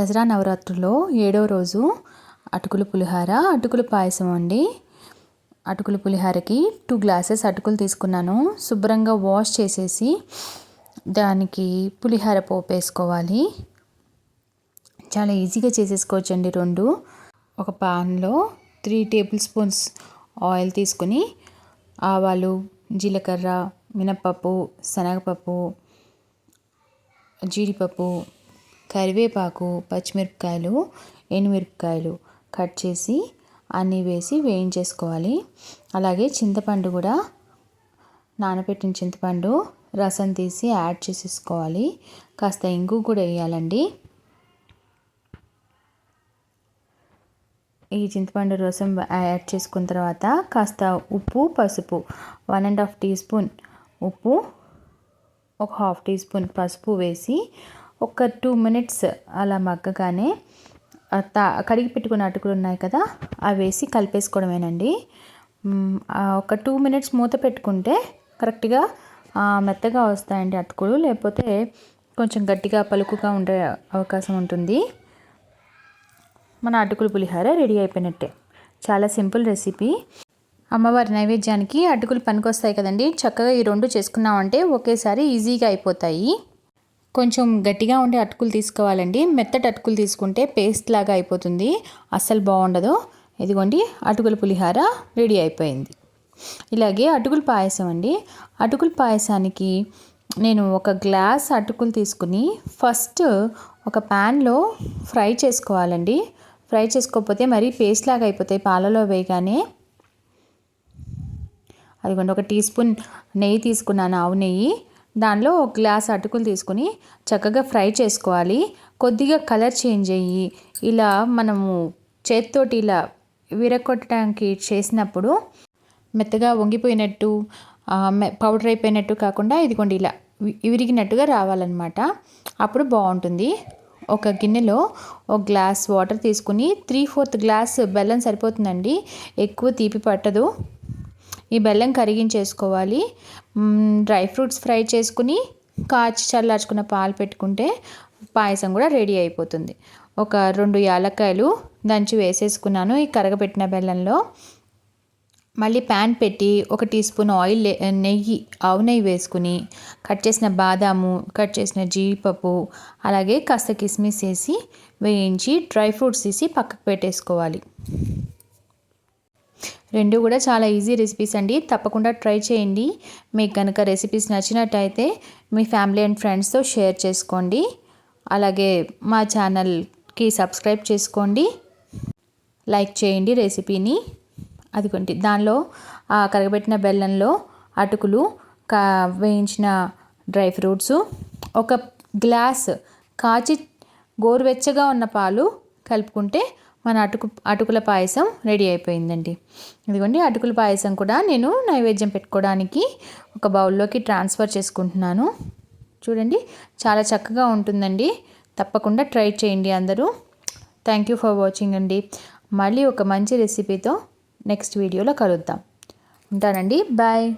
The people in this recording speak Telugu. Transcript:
దసరా నవరాత్రుల్లో ఏడో రోజు అటుకులు పులిహార అటుకులు పాయసం అండి. అటుకుల పులిహారకి టూ గ్లాసెస్ అటుకులు తీసుకున్నాను. శుభ్రంగా వాష్ చేసేసి దానికి పులిహార పోపు వేసుకోవాలి. చాలా ఈజీగా చేసేసుకోవచ్చండి రెండు. ఒక పాన్లో త్రీ టేబుల్ స్పూన్స్ ఆయిల్ తీసుకుని ఆవాలు జీలకర్ర మినప్పప్పు శనగపప్పు జీడిపప్పు కరివేపాకు పచ్చిమిరపకాయలు ఎండుమిరపకాయలు కట్ చేసి అన్నీ వేసి వేయించేసుకోవాలి. అలాగే చింతపండు కూడా నానబెట్టిన చింతపండు రసం తీసి యాడ్ చేసేసుకోవాలి. కాస్త ఇంగు కూడా వేయాలండి. ఈ చింతపండు రసం యాడ్ చేసుకున్న తర్వాత కాస్త ఉప్పు పసుపు one and half teaspoon ఉప్పు ఒక హాఫ్ టీ స్పూన్ పసుపు వేసి ఒక టూ మినిట్స్ అలా మగ్గగానే కడిగి పెట్టుకున్న అటుకులు ఉన్నాయి కదా అవి వేసి కలిపేసుకోవడమేనండి. ఒక టూ మినిట్స్ మూత పెట్టుకుంటే కరెక్ట్గా మెత్తగా వస్తాయండి అటుకులు. లేకపోతే కొంచెం గట్టిగా పలుకుగా ఉండే అవకాశం ఉంటుంది. మన అటుకులు పులిహార రెడీ అయిపోయినట్టే. చాలా సింపుల్ రెసిపీ. అమ్మవారి నైవేద్యానికి అటుకులు పనికొస్తాయి కదండి. చక్కగా ఈ రెండు చేసుకున్నామంటే ఒకేసారి ఈజీగా అయిపోతాయి. కొంచెం గట్టిగా ఉండే అటుకులు తీసుకోవాలండి. మెత్తటి అటుకులు తీసుకుంటే పేస్ట్ లాగా అయిపోతుంది. అస్సలు బాగుండదు. ఇదిగోండి అటుకుల పులిహార రెడీ అయిపోయింది. ఇలాగే అటుకుల పాయసం అండి. అటుకుల పాయసానికి నేను ఒక గ్లాస్ అటుకులు తీసుకుని ఫస్ట్ ఒక ప్యాన్లో ఫ్రై చేసుకోవాలండి. ఫ్రై చేసుకోకపోతే మరీ పేస్ట్ లాగా అయిపోతాయి పాలలో వేయగానే. అదిగోండి ఒక టీ స్పూన్ నెయ్యి తీసుకున్నాను ఆవు నెయ్యి. దానిలో ఒక గ్లాస్ అటుకులు తీసుకుని చక్కగా ఫ్రై చేసుకోవాలి. కొద్దిగా కలర్ చేంజ్ అయ్యి ఇలా మనము చేత్తోటి ఇలా విరగొట్టడానికి చేసినప్పుడు మెత్తగా వంగిపోయినట్టు పౌడర్ అయిపోయినట్టు కాకుండా ఇదిగోండి ఇలా విరిగినట్టుగా రావాలన్నమాట. అప్పుడు బాగుంటుంది. ఒక గిన్నెలో ఒక గ్లాస్ వాటర్ తీసుకుని త్రీ ఫోర్త్ గ్లాస్ బెల్లం సరిపోతుందండి. ఎక్కువ తీపి పట్టదు. ఈ బెల్లం కరిగించేసుకోవాలి. డ్రై ఫ్రూట్స్ ఫ్రై చేసుకుని కాచి చల్లార్చుకున్న పాలు పెట్టుకుంటే పాయసం కూడా రెడీ అయిపోతుంది. ఒక రెండు యాలక్కాయలు దంచి వేసేసుకున్నాను ఈ కరగబెట్టిన బెల్లంలో. మళ్ళీ ప్యాన్ పెట్టి ఒక టీ స్పూన్ ఆయిల్ నెయ్యి ఆవు నెయ్యి వేసుకుని కట్ చేసిన బాదాము కట్ చేసిన జీడిపప్పు అలాగే కాస్త కిస్మిస్ వేసి వేయించి డ్రై ఫ్రూట్స్ తీసి పక్కకు పెట్టేసుకోవాలి. రెండు కూడా చాలా ఈజీ రెసిపీస్ అండి. తప్పకుండా ట్రై చేయండి. మీకు కనుక రెసిపీస్ నచ్చినట్టయితే మీ ఫ్యామిలీ అండ్ ఫ్రెండ్స్తో షేర్ చేసుకోండి. అలాగే మా ఛానల్కి సబ్స్క్రైబ్ చేసుకోండి. లైక్ చేయండి రెసిపీని అదిగోండి దానిలో కరగబెట్టిన బెల్లంలో అటుకులు కా వేయించిన డ్రై ఫ్రూట్స్ ఒక గ్లాస్ కాచి గోరువెచ్చగా ఉన్న పాలు కలుపుకుంటే మన అటుకు అటుకుల పాయసం రెడీ అయిపోయిందండి. ఇదిగోండి అటుకుల పాయసం కూడా నేను నైవేద్యం పెట్టుకోవడానికి ఒక బౌల్లోకి ట్రాన్స్ఫర్ చేసుకుంటున్నాను. చూడండి చాలా చక్కగా ఉంటుందండి. తప్పకుండా ట్రై చేయండి అందరూ. థ్యాంక్ యూ ఫర్ వాచింగ్ అండి. మళ్ళీ ఒక మంచి రెసిపీతో నెక్స్ట్ వీడియోలో కలుద్దాం. ఉంటానండి. బాయ్